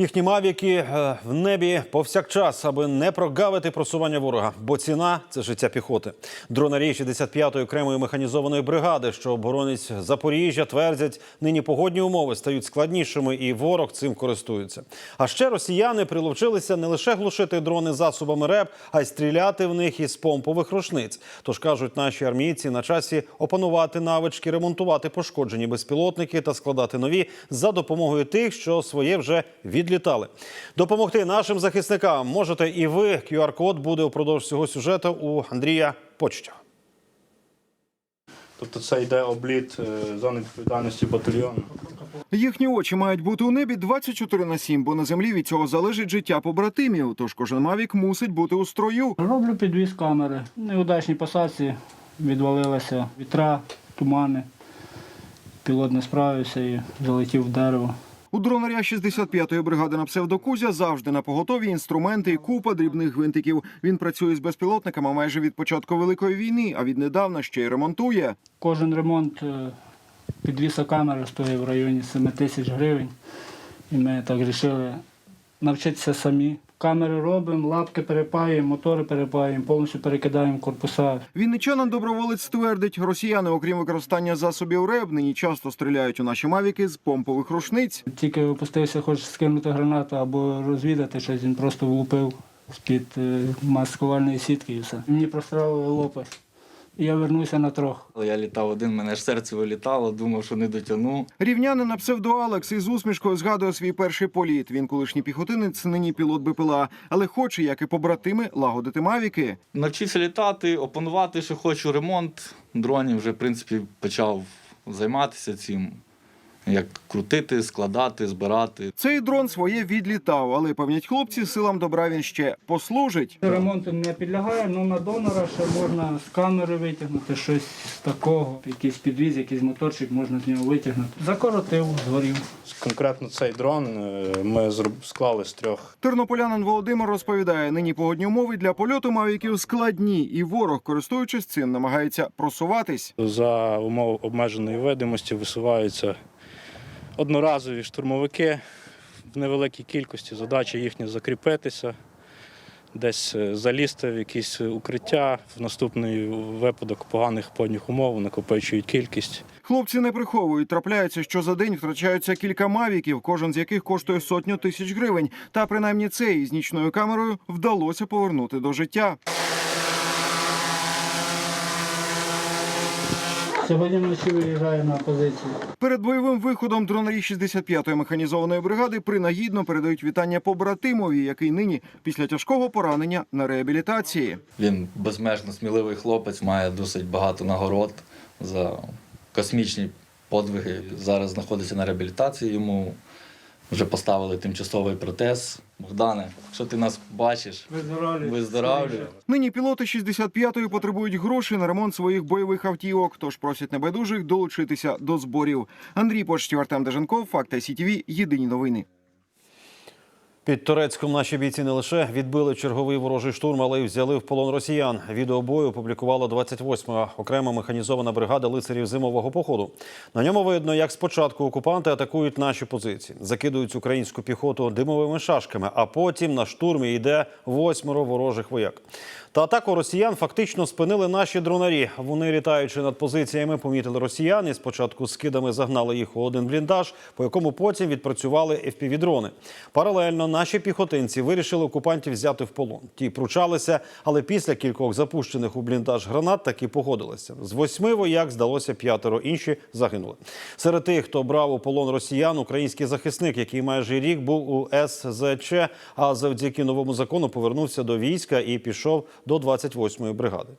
Їхні мавіки е, в небі повсякчас, аби не прогавити просування ворога, бо ціна це життя піхоти. Дронарі 65-ї окремої механізованої бригади, що оборонить Запоріжжя, твердять, нині погодні умови стають складнішими, і ворог цим користується. А ще росіяни приловчилися не лише глушити дрони засобами РЕП, а й стріляти в них із помпових рушниць. Тож кажуть наші армійці на часі опанувати навички, ремонтувати пошкоджені безпілотники та складати нові за допомогою тих, що своє вже відлітали. Допомогти нашим захисникам можете і ви. QR-код буде упродовж цього сюжету у Андрія Почтя. Тобто це йде обліт е, зони відповідальності батальйону. Їхні очі мають бути у небі 24 на 7, бо на землі від цього залежить життя побратимів. Тож кожен мавік мусить бути у строю. Роблю підвіз камери. Неудачні посадці, відвалилися вітра, тумани. Пілот не справився і залетів в дерево. У дронаря 65-ї бригади на псевдокузя завжди на поготові інструменти і купа дрібних гвинтиків. Він працює з безпілотниками майже від початку великої війни, а віднедавна ще й ремонтує. Кожен ремонт е, підвіса камери стоїть в районі 7 тисяч гривень. І ми так вирішили навчитися самі. Камери робимо, лапки перепаємо, мотори перепаємо, повністю перекидаємо корпуса. Вінничанин доброволець ствердить, росіяни, окрім використання засобів РЕБ, нині часто стріляють у наші мавіки з помпових рушниць. Тільки випустився, хоч скинути гранату або розвідати щось, він просто влупив з-під е, маскувальної сітки і все. Мені прострелили лопасть. І я вернуся на трох. Я літав один, мене ж серце вилітало, думав, що не дотягну. Рівнянин на псевдо Алекс із усмішкою згадує свій перший політ. Він колишній піхотинець, нині пілот БПЛА, але хоче, як і побратими, лагодити мавіки. Навчився літати, опанувати, що хочу, ремонт дронів вже, в принципі, почав займатися цим. Як крутити, складати, збирати. Цей дрон своє відлітав, але певнять хлопці, силам добра він ще послужить. Ремонту не підлягає, але на донора ще можна з камери витягнути щось з такого, якийсь підвіз, якийсь моторчик можна з нього витягнути. Закоротив, згорів. Конкретно цей дрон е, ми склали з трьох. Тернополянин Володимир розповідає, нині погодні умови для польоту мавіків складні, і ворог, користуючись цим, намагається просуватись. За умов обмеженої видимості висуваються одноразові штурмовики в невеликій кількості. Задача їхня закріпитися, десь е, залізти в якісь укриття. В наступний випадок поганих подніх умов накопичують кількість. Хлопці не приховують, трапляється, що за день втрачаються кілька мавіків, кожен з яких коштує сотню тисяч гривень. Та принаймні цей із нічною камерою вдалося повернути до життя. Сьогодні вночі виїжджаю на позицію. Перед бойовим виходом дронарі 65-ї механізованої бригади принагідно передають вітання побратимові, який нині після тяжкого поранення на реабілітації. Він безмежно сміливий хлопець, має досить багато нагород за космічні подвиги. Зараз знаходиться на реабілітації. Йому вже поставили тимчасовий протез. Богдане, що ти нас бачиш, Виздоравлюю. Нині пілоти 65-ї потребують грошей на ремонт своїх бойових автівок, тож просять небайдужих долучитися до зборів. Андрій Почтів, Артем Деженков, Факти СІТВ, Єдині новини. Під Турецьком наші бійці не лише відбили черговий ворожий штурм, але й взяли в полон росіян. Відео бою опублікувала 28-ма окрема механізована бригада лицарів зимового походу. На ньому видно, як спочатку окупанти атакують наші позиції, закидують українську піхоту димовими шашками, а потім на штурмі йде восьмеро ворожих вояк. Та атаку росіян фактично спинили наші дронарі. Вони, літаючи над позиціями, помітили росіян і спочатку скидами загнали їх у один бліндаж, по якому потім відпрацювали FPV-дрони. Паралельно наші піхотинці вирішили окупантів взяти в полон. Ті пручалися, але після кількох запущених у бліндаж гранат таки погодилися. З восьми вояк здалося п'ятеро, інші загинули. Серед тих, хто брав у полон росіян, український захисник, який майже рік був у СЗЧ, а завдяки новому закону повернувся до війська і пішов до 28-ї бригади.